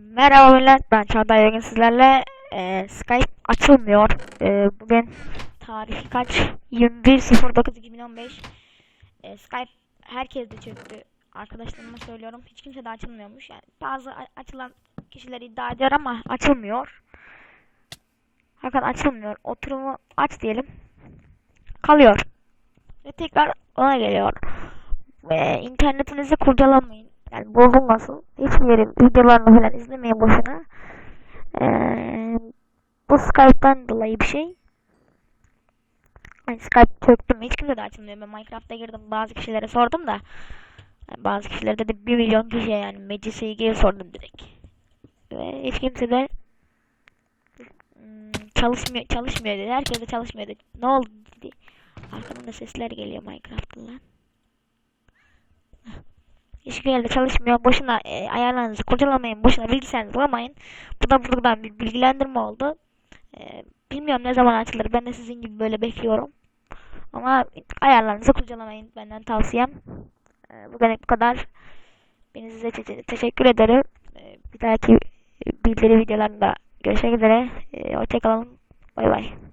Merhaba millet, ben Çağatay Bugün sizlerle e, Skype açılmıyor. E, bugün tarih kaç? 21.09.2015 e, Skype herkes de çöktü. Arkadaşlarıma söylüyorum. Hiç kimse de açılmıyormuş. Yani bazı açılan kişiler iddia ediyor ama açılmıyor. Hakan açılmıyor. Oturumu aç diyelim. Kalıyor. Ve tekrar ona geliyor. Ve internetinizi kurcalamayın. Yani bozulmasın. Hiçbir yerin videolarını falan izlemeyin boşuna. Ee, bu Skype'dan dolayı bir şey. Yani Skype çöktü mü? Hiç kimse de açılmıyor. Ben Minecraft'a girdim. Bazı kişilere sordum da. yani bazı kişilere de 1 milyon kişiye yani Meclis ilgili sordum direkt. Ve hiç kimse de hmm, çalışmıyor, çalışmıyor dedi. Herkes de çalışmıyor dedi. Ne oldu dedi. Arkamdan da sesler geliyor Minecraft'tan. Hiçbir yerde çalışmıyor. Boşuna e, ayarlarınızı kurcalamayın. Boşuna bilgisayarınızı bulamayın. Bu da buradan bir bilgilendirme oldu. E, bilmiyorum ne zaman açılır. Ben de sizin gibi böyle bekliyorum. Ama ayarlarınızı kurcalamayın. Benden tavsiyem. E, bugün bu kadar. Ben size te- teşekkür ederim. E, bir dahaki bildiri videolarında görüşmek üzere. E, hoşçakalın. Bay bay.